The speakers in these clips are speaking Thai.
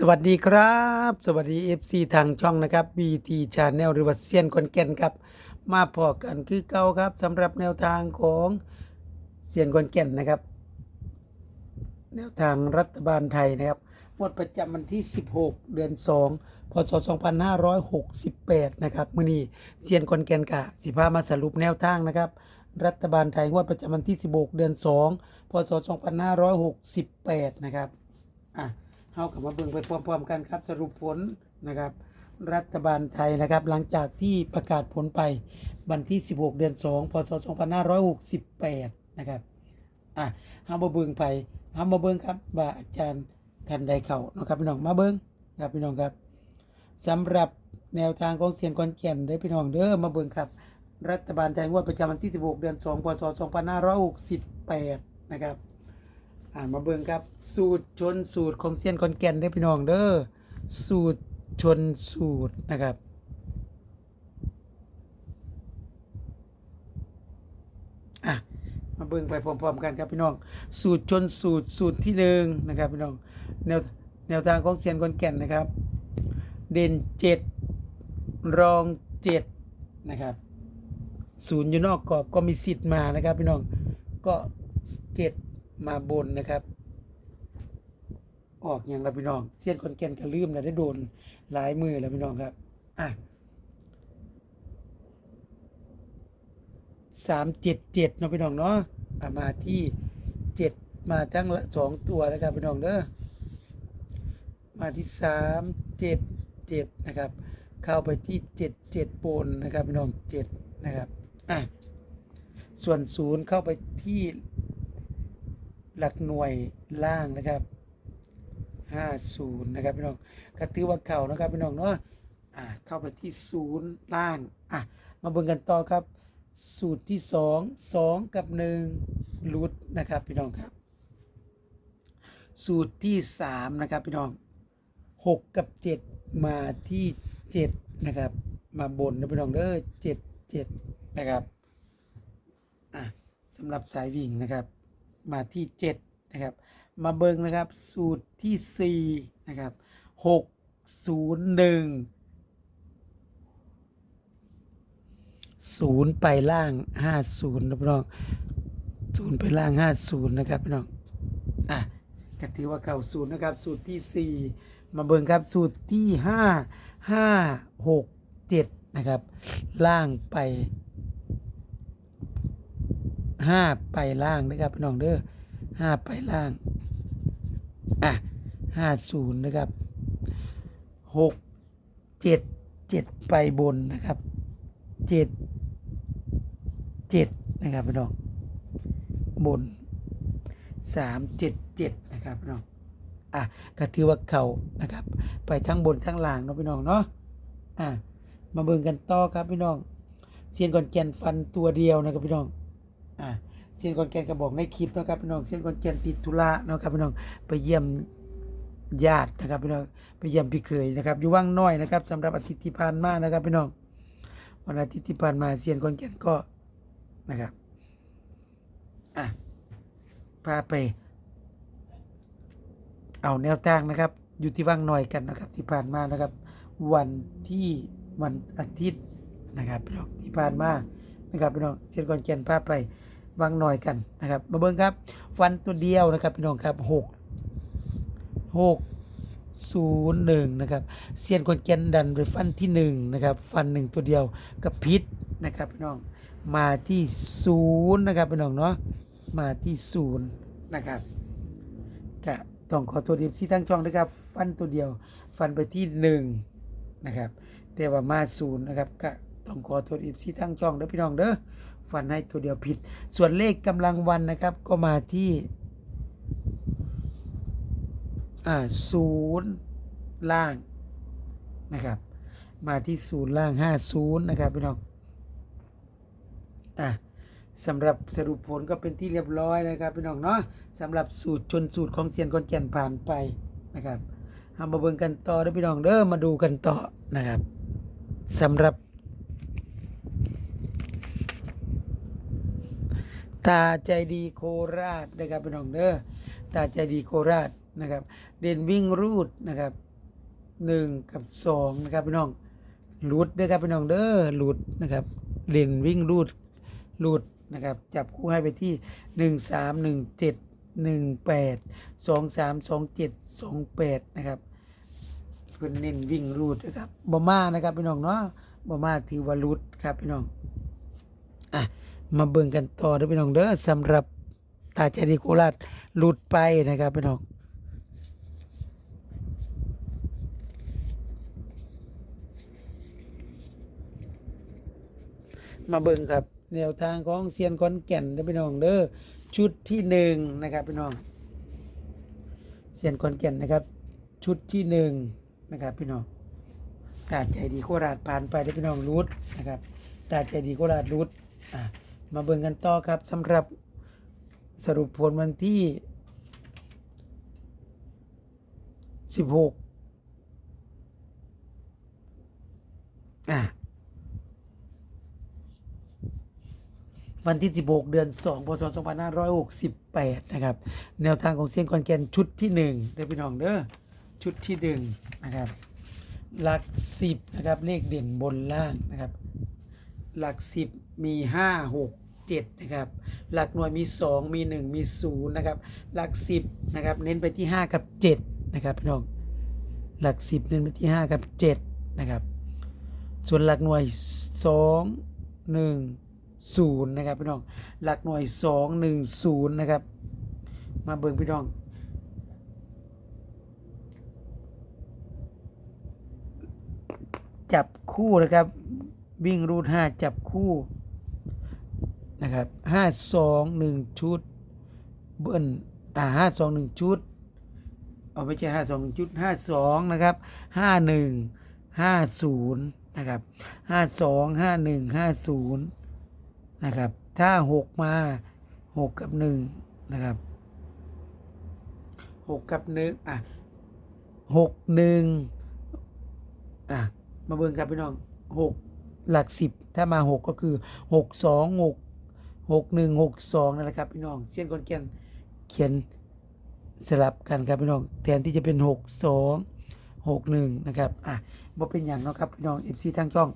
สวัสดีครับ สวัสดี FC ทางช่องนะครับ BT Channel หรือว่าเซียนคอนแก่นครับ มาพอกันคือเก่าครับสำหรับแนวทางของเซียนคอนแก่นนะครับ แนวทางรัฐบาลไทยนะครับงวดประจำวันที่ 16 เดือน 2 พศ 2568 นะครับมื้อนี้เซียนคอนแก่นกะสิพามาสรุปแนวทางนะครับ รัฐบาลไทยงวดประจำวันที่ 16 เดือน 2 พศ 2568 นะครับอะ เฮากับมาเบิ่งไปพร้อมๆกันครับ สรุปผลนะครับ รัฐบาลไทยนะครับ หลังจากที่ประกาศผลไปวันที่ 16 เดือน 2 พศ 2568 นะครับอะเฮามาเบิ่งไปเฮามาเบิ่งครับว่าอาจารย์ท่านใดเข้านะครับพี่น้องมาเบิ่งครับพี่น้องครับสำหรับแนวทางของเสียนคอนแก่นได้พี่น้องเด้อมาเบิ่งครับ รัฐบาลไทยงวดประจำวันที่ 16 เดือน 2 พศ 2568 นะครับ อ่ามาเบิ่งครับ สูตรชนสูตรของเซียนคอนแก่นได้พี่น้องเด้อสูตรชนสูตรนะครับ อะ มาเบิ่งไปพร้อมๆกันครับพี่น้อง สูตรชนสูตรสูตรที่หนึ่งนะครับพี่น้องแนวแนวทางของเซียนคอนแก่นนะครับ เด่นเจ็ดรองเจ็ดนะครับศูนย์อยู่นอกกรอบก็มีสิทธิ์มานะครับพี่น้องก็เจ็ด มาบนนะครับ ออกอย่างละพี่น้อง เสี้ยนคนแก่นก็ลืมแล้วได้โดนหลายมือแล้วพี่น้องครับ อะสามเจ็ดเจ็ดเนาะพี่น้องเนาะะมาที่เจ็ดมาทั้งละสองตัวนะครับพี่น้องเด้อมาที่สามเจ็ดเจ็ดนะครับ เข้าไปที่เจ็ดเจ็ดบนนะครับพี่น้องเจ็ดนะครับอะส่วนศูนย์เข้าไปที่ หลักหน่วยล่างนะครับห้าศูนย์นะครับพี่น้องก็ถือว่าเข่านะครับพี่น้องเนาะอะเข้าไปที่ศูนย์ล่างอะมาเบิ่งกันต่อครับ สูตรที่สองสองกับหนึ่งลุดนะครับพี่น้องครับ สูตรที่สามนะครับพี่น้องหกกับเจ็ดมาที่เจ็ดนะครับ มาบนนะพี่น้องเด้อเจ็ดเจ็ดนะครับอะสำหรับสายวิ่งนะครับ มาที่เจ็ดนะครับ มาเบิ่งนะครับ สูตรที่สี่นะครับหกศูนย์หนึ่งศูนย์ไปล่างห้าศูนย์นะพี่น้องศูนย์ไปล่างห้าศูนย์นะครับพี่น้องอะก็ถือว่าเก่าศูนย์นะครับ สูตรที่สี่มาเบิ่งครับสูตรที่ห้าห้าหกเจ็ดนะครับ ล่างไป ห้าไปล่างนะครับพี่น้องเด้อห้าไปล่าง อะห้าศูนย์นะครับหกเจ็ดเจ็ดไปบนนะครับเจ็ดเจ็ดนะครับพี่น้องบนสามเจ็ดเจ็ดนะครับพี่น้องอะก็ถือว่าเข่านะครับ ไปทั้งบนทั้งล่างเนาะพี่น้องเนาะอะมาเบิ่งกันต่อครับพี่น้องเซียนก่อนแกนฟันตัวเดียวนะครับพี่น้อง อะเซียนกอนแกนก็บอกในคลิปนะครับพี่น้องเซียนกอนแกนติดธุระนะครับพี่น้องไปเยี่ยมญาตินะครับพี่น้องไปเยี่ยมพี่เคยนะครับ อยู่ว่างน้อยนะครับสำหรับอาทิตย์ที่ผ่านมานะครับพี่น้องวันอาทิตย์ที่ผ่านมาเซียนกอนแกนก็นะครับอะพาไป เอาแนวทางนะครับ อยู่ที่ว่างน่อยกันนะครับ ที่ผ่านมานะครับ วันที่วันอาทิตย์นะครับพี่น้องที่ผ่านมานะครับพี่น้องเช่นกอนเกียนภาไป วางหน่อยกันนะครับ มาเบิ่งครับ ฟันตัวเดียวนะครับพี่น้องครับหกหกศูนย์หนึ่งนะครับเซียนคนเกียนดันไปฟันที่หนึ่งนะครับ ฟันหนึ่งตัวเดียวกับพิษนะครับพี่น้องมาที่ศูนย์นะครับพี่น้องเนาะมาที่ศูนย์นะครับก็ต้องขอโทษทีที่ทั้งช่องนะครับ ฟันตัวเดียว ฟันไปที่หนึ่งนะครับแต่ว่ามาศูนย์นะครับก็ต้องขอโทษอีที่ทั้งช่องเด้อพี่น้องเด้อ ฟันให้ตัวเดียวผิด ส่วนเลขกำลังวันนะครับ ก็มาที่ศูนย์ล่างนะครับ มาที่ศูนย์ล่างห้าศูนย์นะครับพี่น้องอะสำหรับสรุปผลก็เป็นที่เรียบร้อยนะครับพี่น้องเนาะสำหรับสูตรชนสูตรของเซียนคอนแก่นผ่านไปนะครับเอามาเบิ่งกันต่อด้อพี่น้องเด้อมาดูกันต่อนะครับสำหรับ ตาใจดีโคราชนะครับพี่น้องเด้อตาใจดีโคราชนะครับ เด่นวิ่งรูดนะครับหนึ่งกับสองนะครับพี่น้องรูดเด้อครับพี่น้องเด้อรูดนะครับเล่นวิ่งรูดรูดนะครับจับคู่ให้ไปที่หนึ่งสามหนึ่งเจ็ดหนึ่งแปดสองสามสองเจ็ดสองแปดนะครับเพื่อนเน้นวิ่งรูดนะครับบ่มานะครับพี่น้องเนาะบ่มาถือว่ารูดครับพี่น้องอะ มาเบิ่งกันต่อเด้อพี่น้องเด้อสำหรับตาใจดีโคราชรูดไปนะครับพี่น้องมาเบิ่งครับแนวทางของเซียนขอนแก่นเด้อพี่น้องเด้อชุดที่หนึ่งนะครับพี่น้องเซียนขอนแก่นนะครับ ชุดที่หนึ่งนะครับพี่น้องตาใจดีโคราชผ่านไปได้อพี่น้องรูดนะครับตาใจดีโคราชรูดอะ มาเบิ่งกันต่อครับสำหรับสรุปผลวันที่สิบหกอะวันที่ 16 เดือน 2 พศ 2568 นะครับ แนวทางของเซียนคอนแกนชุดที่1เด้อพี่น้องเด้อ ชุดที่1นะครับ หลัก 10 นะครับ เลขเด่นบนล่างนะครับ หลัก 10 มี 5 6 7นะครับ หลักหน่วยมี 2 มี 1 มี0นะครับ หลัก 10นะครับเน้นไปที่ 5 กับ 7 นะครับพี่น้อง หลัก 10 เน้นไปที่ 5 กับ 7 นะครับ ส่วนหลักหน่วย 2 1 0นะครับพี่น้อง หลักหน่วย 2 1 0นะครับ มาเบิ่งพี่น้องจับคู่นะครับ วิ่งรูด5จับคู่ นะครับ5 2 1ชุด เบิ้ลอ่า5 2 1ชุด เอาไม่ใช่5 2 1ชุด5 2นะครับ5 1 5 0นะครับ5 2 5 1 5 0นะครับ ถ้า6มา6กับ1นะครับ6กับ1อะ6 1อะมาเบิ่งครับพี่น้อง6หลัก10ถ้ามา6ก็คือ6 2 6 6 1 6 2นั่นแหละครับพี่น้องเส้นคนเขียนเขียนสลับกันครับพี่น้องแทนที่จะเป็น6 2 6 1นะครับอะบ่เป็นอย่างเนาะครับพี่น้อง FC ทางช่อง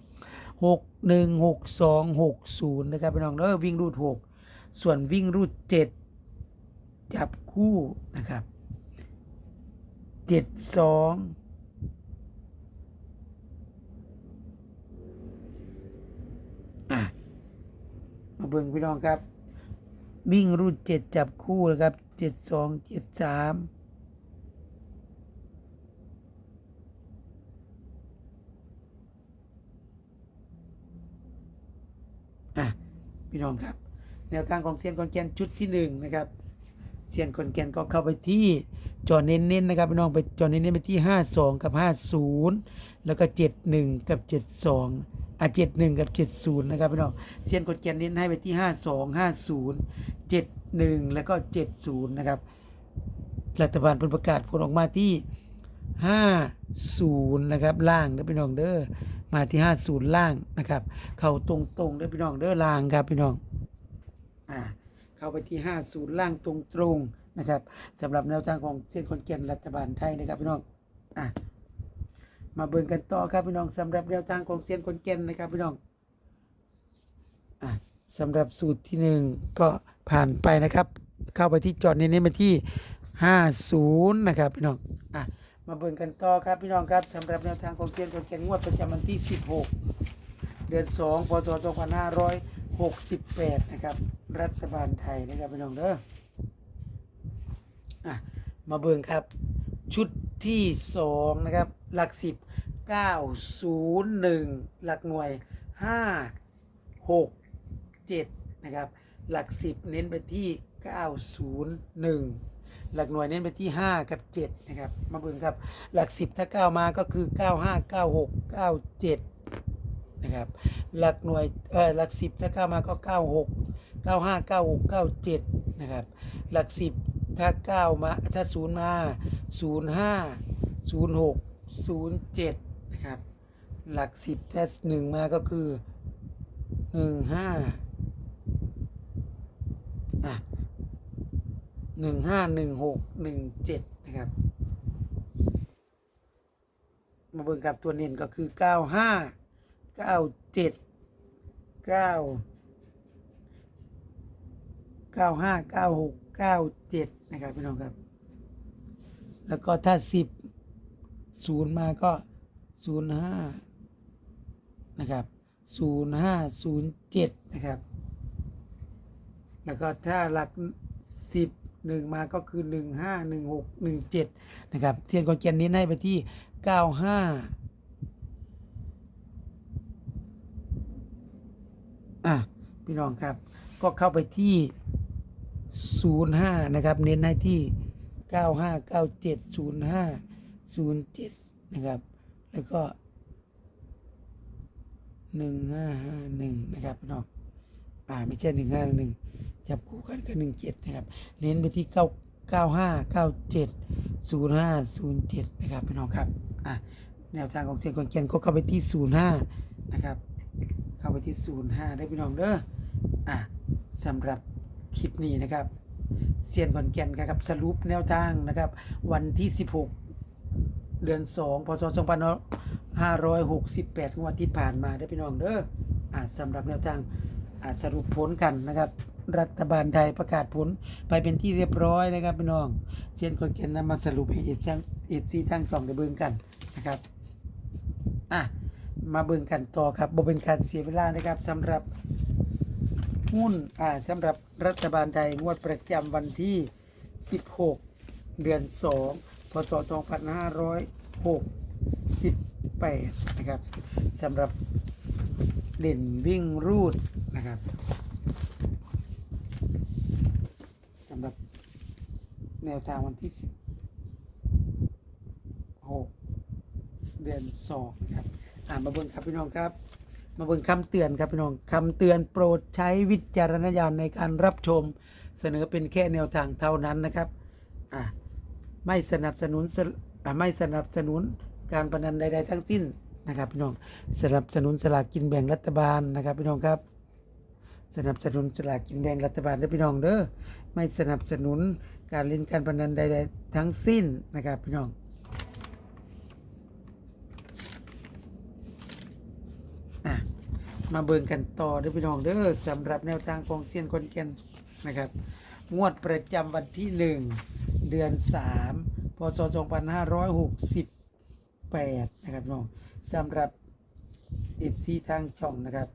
หกหนึ่งหกสองหกศูนย์นะครับพี่น้องเด้อวิ่งรูดหกส่วนวิ่งรูดเจ็ดจับคู่นะครับเจ็ดสองอะมา เบิ่งพี่น้องครับ วิ่งรูดเจ็ดจับคู่นะครับเจ็ดสองเจ็ดสามอะพี่น้องครับ แนวทางของเซียนคอนแกนชุดที่หนึ่งนะครับเซียนคอนแกนก็เข้าไปที่จอเน้นๆนะครับพี่น้องไปจอเน้นๆไปที่ 52 กับ 50 แล้วก็ 71 กับ 72 อะ71กับ70นย์นะครับพี่น้องเซียนคอนแกนเน้นให้ไปที่52 50 71แล้วก็70นย์นะครับรัฐบาลเพิ่นประกาศผลออกมาที่50นย์นะครับล่างเด้อพี่น้องเด้อมาที่50ล่างนะครับ เข้าตรงๆเด้อพี่น้องเด้อล่างครับพี่น้องอ่าเข้าไปที่50ล่างตรงๆนะครับสำหรับแนวทางของเส้นคนแกนรัฐบาลไทยนะครับพี่น้องอะ มาเบิ่งกันต่อครับพี่น้องสำหรับแนวทางของเส้นคนแก่นนะครับพี่น้องอะสำหรับสูตรที่หนึ่งก็ผ่านไปนะครับ เข้าไปที่จอดเน้นมาที่50นะครับพี่น้องอะมาเบิ่งกันต่อครับพี่น้องครับสำหรับแนวทางของเซียนคนแก่นงวดประจำวันที่ 16 เดือน 2 พศ 2568 นะครับ รัฐบาลไทยนะครับพี่น้องเด้ออะมาเบิ่งครับชุดที่ 2 นะครับ หลัก10 901หลักหน่วย5 6 7นะครับ หลัก10เน้นไปที่901หลักหน่วยเน้นไปที่ 5 กับ 7 นะครับ มาเบิ่งครับ หลัก 10 ถ้า 9 มาก็คือ 95 96 97 นะครับ หลักหน่วย เออหลัก 10 ถ้า 9 มาก็ 96 95 96 97 นะครับ หลัก 10 ถ้า 9 มา ถ้า 0 มา 05 06 07 นะครับ หลัก 10ถ้า1มาก็คือ 15อะหนึ่งห้าหนึ่งหกหนึ่งเจ็ดนะครับ มาเบิ่งครับตัวเน้นก็คือเก้าห้าเก้าเจ็ดเก้าเก้าห้าเก้าหกเก้าเจ็ดนะครับพี่น้องครับ แล้วก็ถ้าสิบ ศูนย์มาก็ศูนย์ห้านะครับศูนย์ห้าศูนย์เจ็ดนะครับ แล้วก็ถ้าหลักสิบหนึ่งมาก็คือหนึ่งห้าหนึ่งหกหนึ่งเจ็ดนะครับเซียนกอนเกียนนี้ให้ไปที่เก้าห้าอะพี่น้องครับ ก็เข้าไปที่ศูนย์ห้านะครับ เน้นให้ที่เก้าห้าเก้าเจ็ดศูนย์ห้า ศูนย์เจ็ดนะครับ แล้วก็หนึ่งห้าห้าหนึ่งนะครับพี่น้องอ่าไม่ใช่หนึ่งห้าหนึ่งจับคู่กันก็หนึ่งเจ็ดนะครับ เน้นไปที่เก้าเก้าห้าเก้าเจ็ดศูนย์ห้าศูนย์เจ็ดนะครับพี่น้องครับอะแนวทางของเสียงกอนเกียนก็เข้าไปที่ศูนย์ห้านะครับ เข้าไปที่ศูนย์ห้าได้พี่น้องเด้ออะสำหรับคลิปนี้นะครับเซียนขอนแก่นครับสรุปแนวทางนะครับ วันที่ 16 เดือน2พศ2568งวดที่ผ่านมาได้พี่น้องเด้ออะสำหรับแนวทางอะสรุปผลกันนะครับ รัฐบาลไทยประกาศผลไปเป็นที่เรียบร้อยนะครับพี่น้องเซียนขอนแก่นนำมาสรุปให้เอฟซีเอฟซีทางช่องได้เบิ่งกันนะครับอะมาเบิ่งกันต่อครับบ่เป็นการเสียเวลานะครับสำหรับหุ้นอ่าสำหรับรัฐบาลไทยงวดประจำวันที่ 16 เดือน 2 พศ 2568 นะครับสำหรับเด่นวิ่งรูดนะครับสำหรับแนวทางวันที่ 16 เดือน2นะครับอ่านมาเบิ่งครับพี่น้องครับ มาเบิ่งคำเตือนครับพี่น้องคำเตือนโปรดใช้วิจารณญาณในการรับชม เสนอเป็นแค่แนวทางเท่านั้นนะครับอะ ไม่สนับสนุนสอะไม่สนับสนุนการพนันใด ๆ ทั้งสิ้นนะครับพี่น้องสนับสนุนสลากกินแบ่งรัฐบาลนะครับพี่น้องครับ สนับสนุนสลากกินแบ่งรัฐบาลเด้อพี่น้องเด้อไม่สนับสนุนการเล่นการพนันใด ๆ ทั้งสิ้นนะครับพี่น้องมาเบิ่งกันต่อเด้อพี่น้องเด้อสำหรับแนวทางของเซียนคนแก่นนะครับ งวดประจำวันที่1 เดือน 3 พศ 2568 นะครับพี่น้องสำหรับ FC ทางช่องนะครับ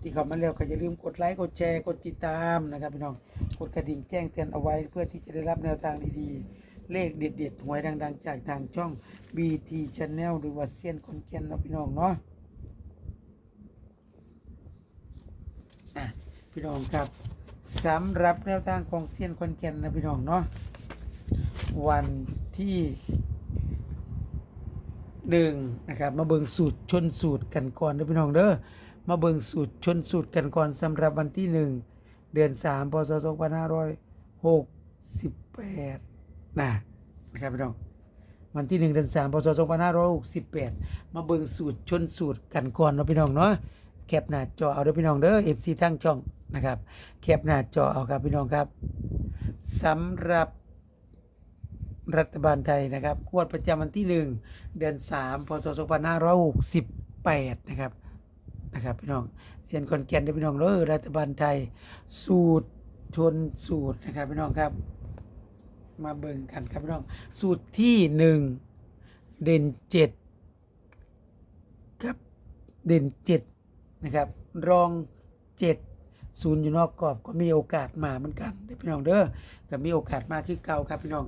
ที่เขามาแล้วก็อย่าลืมกดไลค์กดแชร์กดติดตามนะครับพี่น้องกดกระดิ่งแจ้งเตือนเอาไว้เพื่อที่จะได้รับแนวทางดีๆ เลขเด็ดๆหวยดังๆ จากทางช่อง BT Channel หรือว่าเซียนคนแก่นนะพี่น้องเนาะอะพี่น้องครับ สำหรับแนวทางของเซียนคนแก่นนะพี่น้องเนาะวันที่หนึ่งนะครับมาเบิงสูตรชนสูตรกันก่อนเด้อพี่น้องเด้อมาเบิงสูตรชนสูตรกันก่อนสำหรับวันที่หนึ่งเดือนสามพศสองพันห้าร้อยหกสิบแปดนะนะครับพี่น้องวันที่หนึ่งเดือนสามพศสองพันห้าร้อยหกสิบแปดมาเบิงสูตรชนสูตรกันก่อนนะพี่น้องเนาะ แคปหน้าจอเอาเด้อพี่น้องเด้อเอฟซีทั้งช่องนะครับแคปหน้าจอเอาครับพี่น้องครับสำหรับรัฐบาลไทยนะครับงวดประจำวันที่หนึ่งเดือนสามพศสองพันห้าร้อยหกสิบแปดนะครับนะครับพี่น้องเซียนคอนแกนเด้อพี่น้องเด้อรัฐบาลไทย สูตรชนสูตรนะครับพี่น้องครับ มาเบิ่งกันครับพี่น้อง สูตรที่หนึ่งเด่นเจ็ดครับเด่นเจ็ด นะครับรองเจ็ดศูนย์อยู่นอกกรอบก็มีโอกาสมาเหมือนกันเด้พี่น้องเด้อก็มีโอกาสมาคือเก่าครับพี่น้อง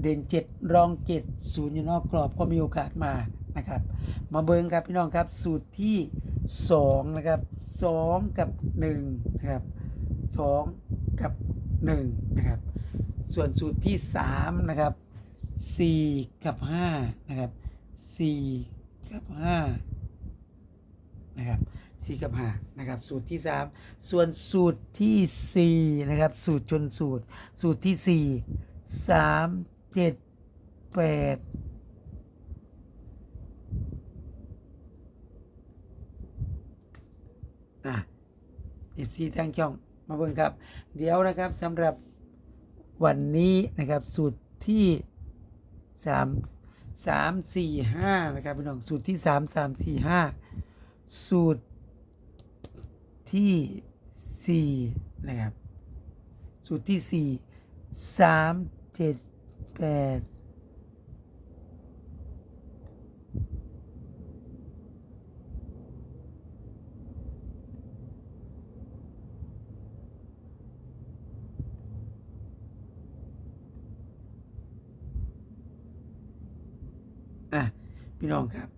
เด่นเจ็ดรองเจ็ดศูนย์อยู่นอกกรอบก็มีโอกาสมานะครับ มาเบิ่งครับพี่น้องครับสูตรที่สองนะครับสองกับหนึ่งนะครับสองกับหนึ่งนะครับ ส่วนสูตรที่สามนะครับสี่กับห้านะครับสี่กับห้านะครับ สี่กับห้านะครับ สูตรที่สามส่วนสูตรที่สี่นะครับ สูตรชนสูตร สูตรที่สี่สามเจ็ดแปดอะเอฟซีทางช่องมาเบิ่งครับ เดี๋ยวนะครับสำหรับวันนี้นะครับ สูตรที่สามสามสี่ห้านะครับพี่น้องสูตรที่สามสามสี่ห้าสูตร ที่สี่นะครับ สูตรที่สี่สามเจ็ดแปดอะ พี่น้องครับ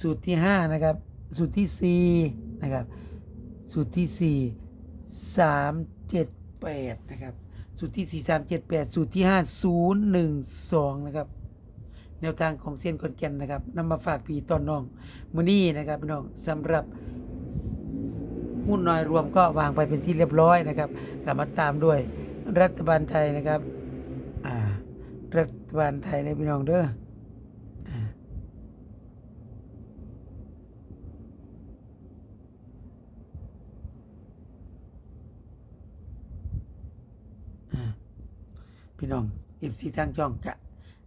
สูตรที่ห้านะครับ สูตรที่สี่นะครับ สูตรที่สี่สามเจ็ดแปดนะครับสูตรที่สี่สามเจ็ดแปดสูตรที่ห้าศูนย์หนึ่งสองนะครับแนวทางของเส้นคอนแกนนะครับนำมาฝากพี่ตอนน้องมือนี้นะครับพี่น้องสำหรับหุ้นน้อยรวมก็วางไปเป็นที่เรียบร้อยนะครับกลับมาตามด้วยรัฐบาลไทยนะครับรัฐบาลไทยในพี่น้องเด้ออ่า พี่น้องเอฟซีทางช่องกะ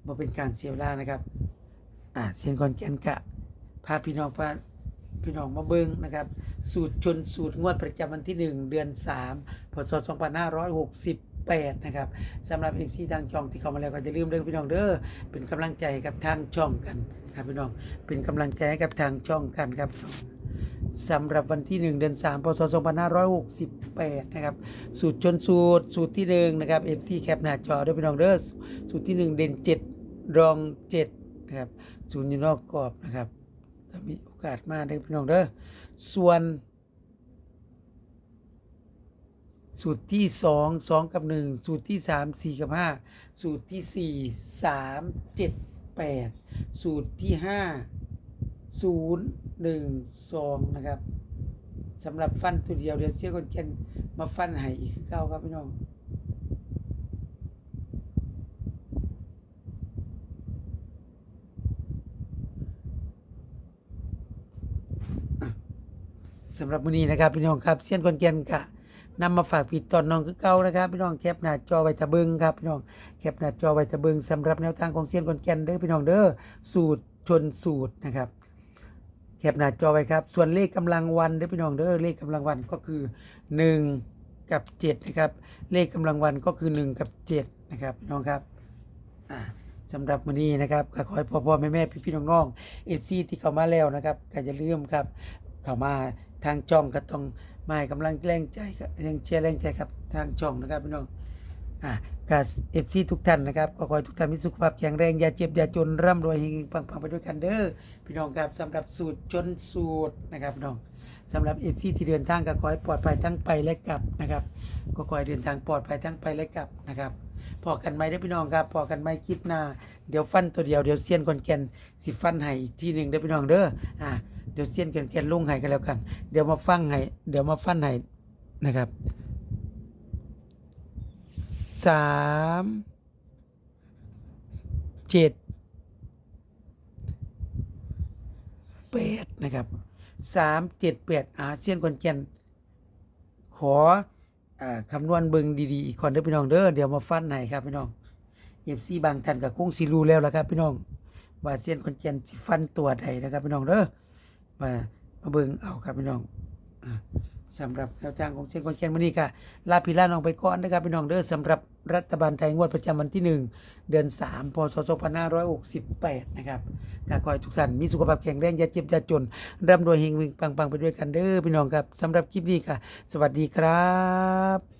บ่เป็นการเสียเวลานะครับ อ่าเซียนคอนแกนกะพาพี่น้องพาพี่น้องมาเบิ่งนะครับ สูตรชนสูตรงวดประจำวันที่ 1 เดือน 3พศ2568 นะครับสำหรับเอฟซีทางช่องที่เข้ามาแล้วก็จะลืมเด้อพี่น้องเด้อเป็นกำลังใจกับทางช่องกันครับพี่น้องเป็นกำลังใจให้กับทางช่องกันครับพี่น้อง สำหรับวันที่ 1 เดือน3พศ2568 นะครับ สูตรชนสูตร สูตรที่1นะครับ FT แคปหน้าจอด้วยพี่น้องเด้อสูตรที่ 1 เด่น 7 รอง 7 นะครับศูนย์อยู่นอกกรอบนะครับถ้ามีโอกาสมาได้พี่น้องเด้อส่วน สูตรที่ 2 2 กับ 1 สูตรที่ 3 4 กับ 5 สูตรที่ 4 3 7 8 สูตรที่ 5 ศูนย์หนึ่งสองนะครับสำหรับฟันตัวเดียวเดี๋ยวเสียคนเกนมาฟันให้อีกเก้าครับพี่น้องสำหรับมื้อนี้นะครับพี่น้องครับเสี้ยนคนเกนกะนำมาฝากพี่ตอนน้องคือเก่านะครับ พี่น้องแคปหน้าจอไว้ตะเบิงครับพี่น้องแคปหน้าจอไว้ตะเบิงสำหรับแนวทางของเสี้ยนคนเกนเด้อพี่น้องเด้อสูตรชนสูตรนะครับ แคปหน้าจอไว้ครับ ส่วนเลขกำลังวันเด้อพี่น้องเด้อเลขกำลังวันก็คือ 1 กับ7นะครับเลขกำลังวันก็คือ 1 กับ7นะครับพี่น้องครับอ่าสำหรับมื้อนี้นะครับก็ขอให้พ่อพ่อแม่แม่พี่พี่น้องน้องเอฟซีที่เข้ามาแล้วนะครับก็อย่าลืมครับเข้ามาทางช่องก็ต้องมาให้กำลังแรงใจครับแรงเชียร์แรงใจครับทางช่องนะครับพี่น้องอะ กับเอฟซีทุกท่านนะครับก็ขอให้ทุกท่านมีสุขภาพแข็งแรงอย่าเจ็บอย่าจนร่ำรวยเฮงๆปังๆไปด้วยกันเด้อพี่น้องครับสำหรับสูตรจนสูตรนะครับพี่น้องสำหรับเอฟซีที่เดินทางก็ขอให้ปลอดภัยทั้งไปและกลับนะครับก็ขอให้เดินทางปลอดภัยทั้งไปและกลับนะครับพอกันไหมเด้พี่น้องครับพอกันไหมคลิปหน้าเดี๋ยวฟันตัวเดียวเดี๋ยวเซียนคอนแกนสิฟันให้อีกทีหนึ่งเด้พี่น้องเด้ออะเดี๋ยวเซียนคอนแกนลงให้กันแล้วกัน เดี๋ยวมาฟังให้เดี๋ยวมาฟันให้นะครับ สามเจ็ดแปดนะครับสามเจ็ดแปดอาเซียนคอนแกนขออคำนวณเบิงดีๆ อีกคนเด้อพี่น้องเด้อเดี๋ยวมาฟันให้ครับพี่น้องเอฟซีบางท่านกับคงสิรู้แล้วละครับ พี่น้องว่าเซียนคอนแกนฟันตัวใดนะครับพี่น้องเด้อมามาเบิงเอาครับพี่น้องอ สำหรับแนวทางของเซียนคอนแกนมื้อนี้ค่ะลาพิลาน้องไปก่อนนะครับพี่น้องเด้อสำหรับรัฐบาลไทยงวดประจำวันที่ 1 เดือน 3 พศ 2568 นะครับก็ขอให้ทุกท่านมีสุขภาพแข็งแรงอย่าเจ็บอย่าจนร่ำรวยเฮงๆปังๆ ไปด้วยกันเด้อพี่น้องครับสำหรับคลิปนี้ค่ะ สวัสดีครับ